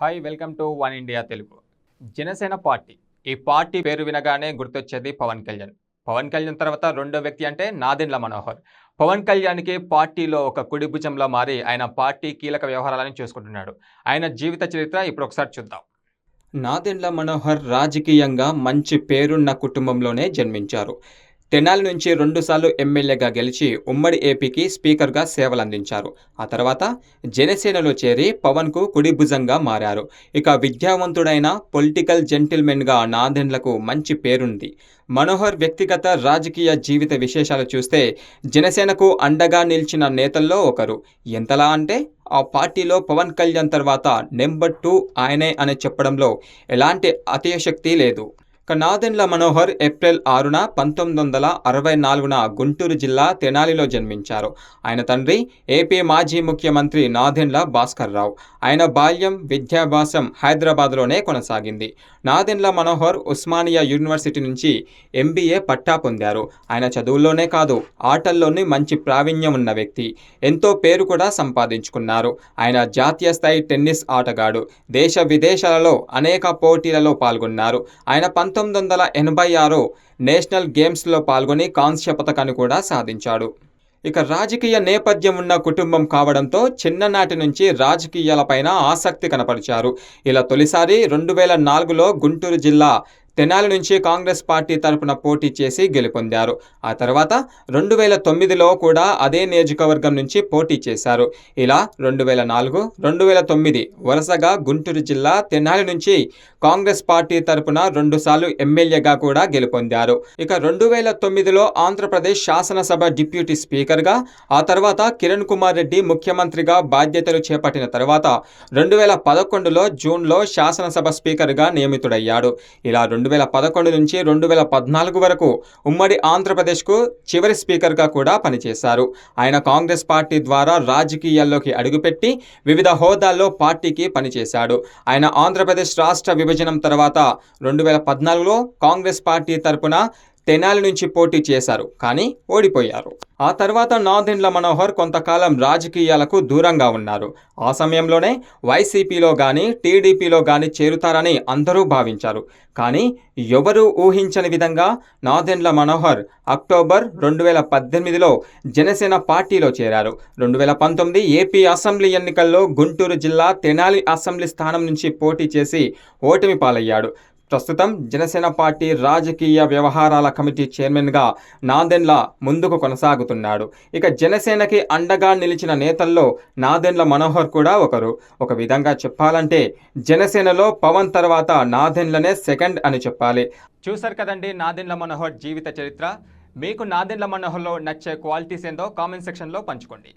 Hi welcome to One India Telugu Janasena party. ఈ party పేరు వినగానే గుర్తొచ్చేది పవన్ కళ్యాణ్. పవన్ కళ్యాణ్ తర్వాత రెండో వ్యక్తి అంటే నాదెండ్ల మనోహర్. పవన్ కళ్యాణ్కి పార్టీలో ఒక కుడిభుజంలో మారి ఆయన పార్టీ కీలక వ్యవహారాలను చూసుకుంటున్నాడు. ఆయన జీవిత చరిత్ర ఇప్పుడు ఒకసారి చూద్దాం. నాదెండ్ల మనోహర్ రాజకీయంగా మంచి పేరున్న కుటుంబంలోనే జన్మించారు. తెనాలి నుంచి రెండుసార్లు ఎమ్మెల్యేగా గెలిచి ఉమ్మడి ఏపీకి స్పీకర్గా సేవలందించారు. ఆ తర్వాత జనసేనలో చేరి పవన్కు కుడి భుజంగా మారారు. ఇక విద్యావంతుడైన పొలిటికల్ జెంటిల్మెన్గా నాదెండ్లకు మంచి పేరుంది. మనోహర్ వ్యక్తిగత రాజకీయ జీవిత విశేషాలు చూస్తే జనసేనకు అండగా నిలిచిన నేతల్లో ఒకరు. ఎంతలా అంటే ఆ పార్టీలో పవన్ కళ్యాణ్ తర్వాత నెంబర్ టూ ఆయనే అని చెప్పడంలో ఎలాంటి అతిశక్తి లేదు. నాదెండ్ల మనోహర్ ఏప్రిల్ ఆరున పంతొమ్మిది వందల అరవై నాలుగున గుంటూరు జిల్లా తెనాలిలో జన్మించారు. ఆయన తండ్రి ఏపీ మాజీ ముఖ్యమంత్రి నాదెండ్ల భాస్కర్ రావు. ఆయన బాల్యం విద్యాభ్యాసం హైదరాబాద్లోనే కొనసాగింది. నాదెండ్ల మనోహర్ ఉస్మానియా యూనివర్సిటీ నుంచి ఎంబీఏ పట్టా పొందారు. ఆయన చదువుల్లోనే కాదు ఆటల్లోని మంచి ప్రావీణ్యం ఉన్న వ్యక్తి. ఎంతో పేరు కూడా సంపాదించుకున్నారు. ఆయన జాతీయ స్థాయి టెన్నిస్ ఆటగాడు. దేశ విదేశాలలో అనేక పోటీలలో పాల్గొన్నారు. ఆయన పంతొమ్మిది పంతొమ్మిది వందల ఎనభై ఆరు నేషనల్ గేమ్స్లో పాల్గొని కాంస్య పథకాన్ని కూడా సాధించాడు. ఇక రాజకీయ నేపథ్యం ఉన్న కుటుంబం కావడంతో చిన్ననాటి నుంచి రాజకీయాలపైన ఆసక్తి కనపరిచారు. ఇలా తొలిసారి రెండు వేల నాలుగులో గుంటూరు జిల్లా తెనాలి నుంచి కాంగ్రెస్ పార్టీ తరపున పోటీ చేసి గెలుపొందారు. ఆ తర్వాత రెండు వేల తొమ్మిదిలో కూడా అదే నియోజకవర్గం నుంచి పోటీ చేశారు. ఇలా రెండు వేల నాలుగు రెండు వేల తొమ్మిది వరుసగా గుంటూరు జిల్లా తెనాలి నుంచి కాంగ్రెస్ పార్టీ తరపున రెండుసార్లు ఎమ్మెల్యేగా కూడా గెలుపొందారు. ఇక రెండు వేల తొమ్మిదిలో ఆంధ్రప్రదేశ్ శాసనసభ డిప్యూటీ స్పీకర్గా ఆ తర్వాత కిరణ్ కుమార్ రెడ్డి ముఖ్యమంత్రిగా బాధ్యతలు చేపట్టిన తర్వాత రెండు వేల పదకొండులో జూన్లో శాసనసభ స్పీకర్గా నియమితుడయ్యాడు. ఇలా రెండు రెండు వేల పదకొండు నుంచి రెండు వేల పద్నాలుగు వరకు ఉమ్మడి ఆంధ్రప్రదేశ్కు చివరి స్పీకర్గా కూడా పనిచేశారు. ఆయన కాంగ్రెస్ పార్టీ ద్వారా రాజకీయాల్లోకి అడుగుపెట్టి వివిధ హోదాల్లో పార్టీకి పనిచేశాడు. ఆయన ఆంధ్రప్రదేశ్ రాష్ట్ర విభజనం తర్వాత రెండు వేల పద్నాలుగులో కాంగ్రెస్ పార్టీ తరపున తెనాలి నుంచి పోటీ చేశారు కానీ ఓడిపోయారు. ఆ తర్వాత నాదెండ్ల మనోహర్ కొంతకాలం రాజకీయాలకు దూరంగా ఉన్నారు. ఆ సమయంలోనే వైసీపీలో కానీ టీడీపీలో కానీ చేరుతారని అందరూ భావించారు. కానీ ఎవరూ ఊహించని విధంగా నాదెండ్ల మనోహర్ అక్టోబర్ రెండు వేల పద్దెనిమిదిలో జనసేన పార్టీలో చేరారు. రెండు వేల పంతొమ్మిది ఏపీ అసెంబ్లీ ఎన్నికల్లో గుంటూరు జిల్లా తెనాలి అసెంబ్లీ స్థానం నుంచి పోటీ చేసి ఓటమి పాలయ్యాడు. ప్రస్తుతం జనసేన పార్టీ రాజకీయ వ్యవహారాల కమిటీ చైర్మన్గా నాదెండ్ల ముందుకు కొనసాగుతున్నాడు. ఇక జనసేనకి అండగా నిలిచిన నేతల్లో నాదెండ్ల మనోహర్ కూడా ఒకరు. ఒక విధంగా చెప్పాలంటే జనసేనలో పవన్ తర్వాత నాదెండ్లనే సెకండ్ అని చెప్పాలి. చూసారు కదండి నాదెండ్ల మనోహర్ జీవిత చరిత్ర. మీకు నాదెండ్ల మనోహర్లో నచ్చే క్వాలిటీస్ ఏందో కామెంట్ సెక్షన్లో పంచుకోండి.